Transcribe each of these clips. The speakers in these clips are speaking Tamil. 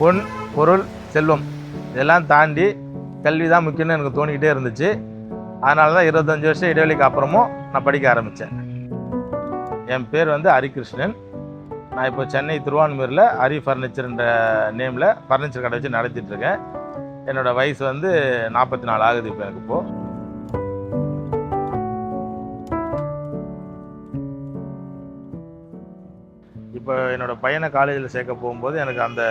பொன் பொருள் செல்வம். இதெல்லாம் தாண்டி கல்வி தான் முக்கியம்னு எனக்கு தோணிக்கிட்டே இருந்துச்சு. அதனால தான் இருபத்தஞ்சி வருஷம் இடைவெளிக்கு அப்புறமும் நான் படிக்க ஆரம்பித்தேன் என் பேர் வந்து ஹரிகிருஷ்ணன். நான் இப்போ சென்னை திருவான்மூரில் ஹரி ஃபர்னிச்சர்ன்ற நேமில் ஃபர்னிச்சர் கடை வச்சு நடத்திட்டுருக்கேன் இருக்கேன். என்னோட வயசு வந்து நாற்பத்தி நாலு ஆகுது இப்போ எனக்கு இப்போது இப்போ என்னோட பையனை காலேஜில் சேர்க்க போகும்போது எனக்கு அந்த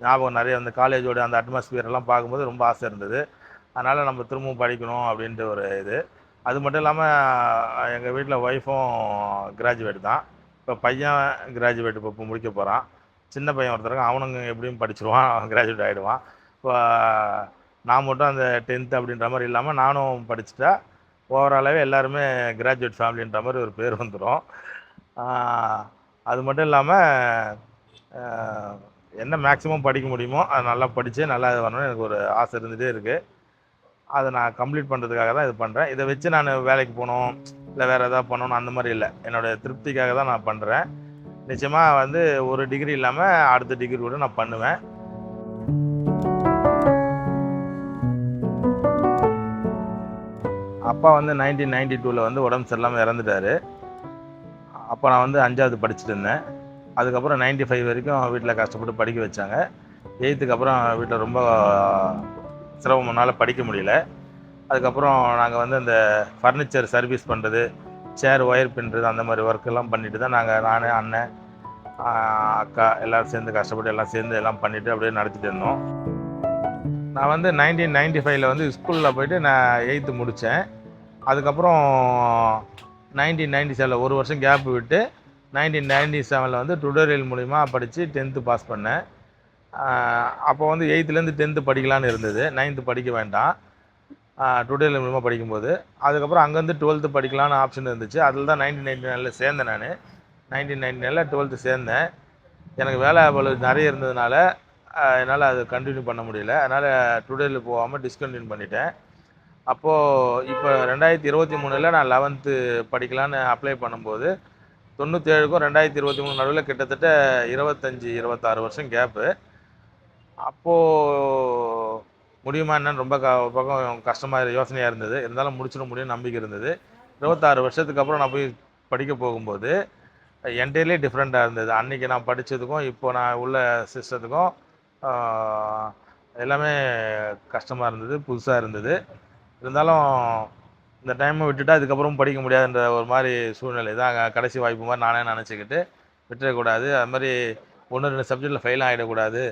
ஞாபகம் நிறைய அந்த காலேஜோட அந்த அட்மாஸ்பியர் எல்லாம் பார்க்கும்போது ரொம்ப ஆசை இருந்தது. அதனால் நம்ம திரும்பவும் படிக்கணும் அப்படின்ட்டு ஒரு இது. அது மட்டும் இல்லாமல் எங்கள் வீட்டில் ஒய்ஃபும் கிராஜுவேட் தான். இப்போ பையன் கிராஜுவேட் இப்போ இப்போ முடிக்க போகிறான் சின்ன பையன் ஒருத்தருக்கு அவனுங்க எப்படியும் படிச்சிருவான். கிராஜுவேட் ஆகிடுவான் இப்போ நான் மட்டும் அந்த டென்த்து அப்படின்ற மாதிரி இல்லாமல் நானும் படிச்சுட்டா ஓவராலாகவே எல்லாருமே கிராஜுவேட் ஃபேமிலின்ற மாதிரி ஒரு பேர் வந்துடும் அது மட்டும் இல்லாமல் என்ன மேக்ஸிமம் படிக்க முடியுமோ அதை நல்லா படித்து நல்லா இது வரணும்னு எனக்கு ஒரு ஆசை இருந்துகிட்டே இருக்குது அதை நான் கம்ப்ளீட் பண்ணுறதுக்காக தான் இது பண்ணுறேன் இதை வச்சு நான் வேலைக்கு போகணும் இல்லை வேறு எதாவது பண்ணணும் அந்த மாதிரி இல்லை. என்னோடய திருப்திக்காக தான் நான் பண்ணுறேன் நிச்சயமாக வந்து ஒரு டிகிரி இல்லாமல் அடுத்த டிகிரி கூட நான் பண்ணுவேன். அப்பா வந்து நைன்டீன் நைன்டி டூவில் வந்து உடம்பு சரியில்லாமல் இறந்துட்டார். அப்போ நான் வந்து அஞ்சாவது படிச்சுட்டு இருந்தேன். அதுக்கப்புறம் நைன்டி ஃபைவ் வரைக்கும் வீட்டில் கஷ்டப்பட்டு படிக்க வச்சாங்க. எயித்துக்கு அப்புறம் வீட்டில் ரொம்ப சிரமம்னால படிக்க முடியல. அதுக்கப்புறம் நாங்கள் வந்து அந்த ஃபர்னிச்சர் சர்வீஸ் பண்ணுறது சேர் ஒயர் பின்னுறது அந்த மாதிரி ஒர்க்கெல்லாம் பண்ணிட்டு தான் நாங்கள் நான் அண்ணன் அக்கா எல்லோரும் சேர்ந்து கஷ்டப்பட்டு எல்லாம் சேர்ந்து எல்லாம் பண்ணிவிட்டு அப்படியே நடத்திட்டு இருந்தோம். நான் வந்து நைன்டீன் நைன்டி ஃபைவ்ல வந்து ஸ்கூலில் போயிட்டு நான் எயித்து முடித்தேன் அதுக்கப்புறம் நைன்டீன் நைன்டி செவனில் ஒரு வருஷம் கேப் விட்டு நைன்டீன் நைன்டி செவனில் வந்து டுடோரியல் மூலிமா படித்து டென்த்து பாஸ் பண்ணேன். அப்போ வந்து எயித்துலேருந்து டென்த்து படிக்கலான்னு இருந்தது. நைன்த்து படிக்க வேண்டாம். டுடோரியல் மூலிமா படிக்கும்போது. அதுக்கப்புறம் அங்கேருந்து டுவெல்த்து படிக்கலான்னு ஆப்ஷன் இருந்துச்சு. அதில் தான் நைன்டீன் நைன்டி நைனில் சேர்ந்தேன் நான். நைன்டீன் நைன்டி நைனில் டுவெல்த்து சேர்ந்தேன். எனக்கு வேலை பளு நிறைய இருந்ததுனால என்னால் அது கண்டினியூ பண்ண முடியல. அதனால் டுடோரியல் போகாமல் டிஸ்கண்டினியூ பண்ணிட்டேன். அப்போது இப்போ ரெண்டாயிரத்தி இருபத்தி மூணில் நான் லெவன்த்து படிக்கலான்னு அப்ளை பண்ணும்போது தொண்ணூற்றேழுக்கும் ரெண்டாயிரத்தி இருபத்தி மூணு நடுவில் கிட்டத்தட்ட இருபத்தஞ்சி இருபத்தாறு வருஷம் கேப்பு அப்போது முடியுமா என்னன்னு ரொம்ப க பக்கம் கஷ்டமாக யோசனையாக இருந்தது. இருந்தாலும் முடிச்சிட முடியும் நம்பிக்கை இருந்தது. இருபத்தாறு வருஷத்துக்கு அப்புறம் நான் போய் படிக்க போகும்போது என்டையர்லி டிஃப்ரெண்ட்டாக இருந்தது. அன்றைக்கி நான் படித்ததுக்கும் இப்போ நான் உள்ள சிஸ்டத்துக்கும் எல்லாமே கஷ்டமாக இருந்தது புதுசாக இருந்தது. இருந்தாலும் இந்த டைமை விட்டுட்டா அதுக்கப்புறம் படிக்க முடியாதுன்ற ஒரு மாதிரி சூழ்நிலை. தான் கடைசி வாய்ப்பு மாதிரி நானே நினச்சிக்கிட்டு விட்டுறக்கூடாது. அது மாதிரி ஒன்று ரெண்டு சப்ஜெக்டில் ஃபெயில் ஆகிடக்கூடாது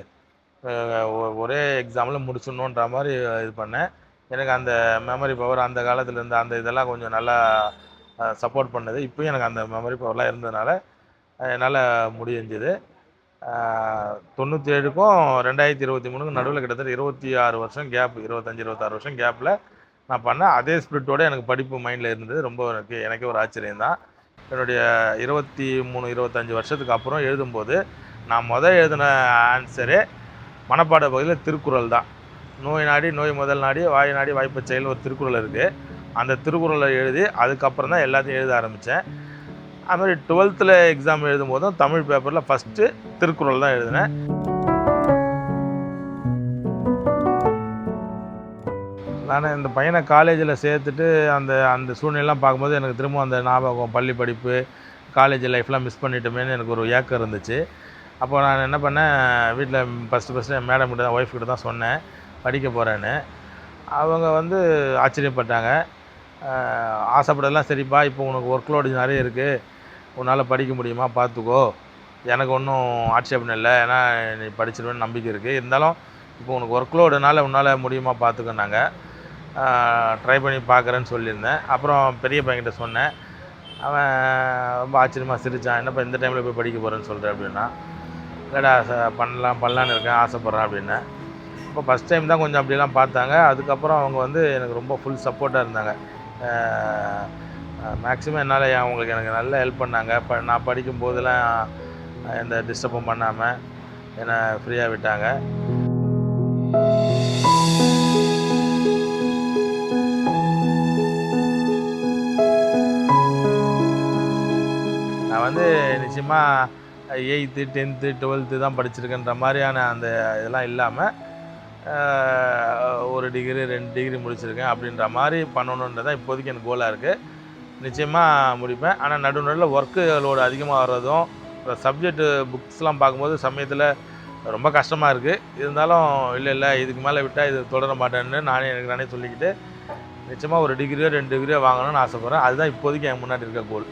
ஒ- ஒரே எக்ஸாமில் முடிச்சிடணுன்ற மாதிரி இது பண்ணேன். எனக்கு அந்த மெமரி பவர் அந்த காலத்தில் இருந்த அந்த இதெல்லாம் கொஞ்சம் நல்லா சப்போர்ட் பண்ணுது. இப்போயும் எனக்கு அந்த மெமரி பவர்லாம் இருந்ததுனால என்னால் முடிஞ்சுது. தொண்ணூற்றி ஏழுக்கும் ரெண்டாயிரத்தி இருபத்தி மூணுக்கும் நடுவில் கிட்டத்தட்ட இருபத்தி ஆறு வருஷம் கேப் இருபத்தஞ்சி இருபத்தாறு வருஷம் கேப்பில் நான் பண்ணேன் அதே ஸ்பிரிட்டோடு எனக்கு படிப்பு மைண்டில் இருந்தது. ரொம்ப எனக்கு எனக்கே ஒரு ஆச்சரியம் தான் என்னுடைய இருபத்தி மூணு இருபத்தஞ்சி வருஷத்துக்கு அப்புறம் எழுதும்போது நான் முதல் எழுதின ஆன்சரே மனப்பாட பகுதியில் திருக்குறள் தான். நோய் நாடி நோய் முதல் நாடி வாய் நாடி வாய்ப்பு செயல் ஒரு திருக்குறள் இருக்குது அந்த திருக்குறளை எழுதி அதுக்கப்புறம் தான் எல்லாத்தையும் எழுத ஆரம்பித்தேன் அதுமாதிரி டுவெல்த்தில் எக்ஸாம் எழுதும் போதும் தமிழ் பேப்பரில் ஃபஸ்ட்டு திருக்குறள் தான் எழுதினேன். நான் இந்த பையனை காலேஜில் சேர்த்துட்டு அந்த அந்த சூழ்நிலைலாம் பார்க்கும்போது எனக்கு திரும்ப அந்த ஞாபகம் பள்ளி படிப்பு காலேஜ் லைஃப்லாம் மிஸ் பண்ணிட்டோமேன்னு எனக்கு ஒரு ஏக்கம் இருந்துச்சு. அப்போ நான் என்ன பண்ணேன் வீட்டில் ஃபஸ்ட்டு ஃபஸ்ட்டு என் மேடம் கிட்ட தான் ஒய்ஃப் கிட்ட தான் சொன்னேன் படிக்க போகிறேன்னு அவங்க வந்து ஆச்சரியப்பட்டாங்க. ஆசைப்படலாம் சரிப்பா இப்போ உனக்கு ஒர்க் லோடு நிறைய இருக்குது உன்னால் படிக்க முடியுமா? பார்த்துக்கோ. எனக்கு ஒன்றும் ஆட்சேபணம் இல்லை. ஏன்னா நீ படிச்சிருவேன்னு நம்பிக்கை இருக்குது இருந்தாலும் இப்போ உனக்கு ஒர்க் லோடுனால உன்னால் முடியுமா? பார்த்துக்கோன்னாங்க. ட்ரை பண்ணி பார்க்குறேன்னு சொல்லியிருந்தேன். அப்புறம் பெரிய பையன்கிட்ட சொன்னேன். அவன் ரொம்ப ஆச்சரியமாக சிரித்தான் என்னப்பா இந்த டைமில் போய் படிக்க போகிறேன்னு சொல்கிறேன் அப்படின்னா. இல்லைடா ச- பண்ணலாம் பண்ணலான்னு இருக்கேன் ஆசைப்பட்றேன் அப்படின்னேன் இப்போ ஃபஸ்ட் டைம் தான் கொஞ்சம் அப்படிலாம் பார்த்தாங்க. அதுக்கப்புறம் அவங்க வந்து எனக்கு ரொம்ப ஃபுல் சப்போர்ட்டாக இருந்தாங்க. மேக்ஸிமம் என்னால் அவங்களுக்கு எனக்கு நல்லா ஹெல்ப் பண்ணாங்க. இப்போ நான் படிக்கும் போதெல்லாம் எந்த டிஸ்டர்பும் பண்ணாமல் என்னை ஃப்ரீயாக விட்டாங்க. நான் வந்து நிச்சயமாக எயித்து டென்த்து டுவெல்த்து தான் படிச்சிருக்கேன்ற மாதிரியான அந்த இதெல்லாம் இல்லாமல் ஒரு டிகிரி ரெண்டு டிகிரி முடிச்சிருக்கேன் அப்படின்ற மாதிரி பண்ணணுன்றது தான் இப்போதைக்கு எனக்கு கோலாக இருக்குது நிச்சயமாக முடிப்பேன். ஆனால் நடுநடுவில் ஒர்க்கு லோடு அதிகமாக வர்றதும் சப்ஜெக்ட்டு புக்ஸ்லாம் பார்க்கும்போது சமயத்தில் ரொம்ப கஷ்டமாக இருக்குது இருந்தாலும் இல்லை இல்லை இதுக்கு மேலே விட்டால் இது தொடர மாட்டேன்னு நானே எனக்கு நானே சொல்லிக்கிட்டு நிச்சயமாக ஒரு டிகிரியோ ரெண்டு டிகிரியோ வாங்கணும்னு ஆசைப்பட்றேன். அதுதான் இப்போதைக்கு என் முன்னாடி இருக்க கோல்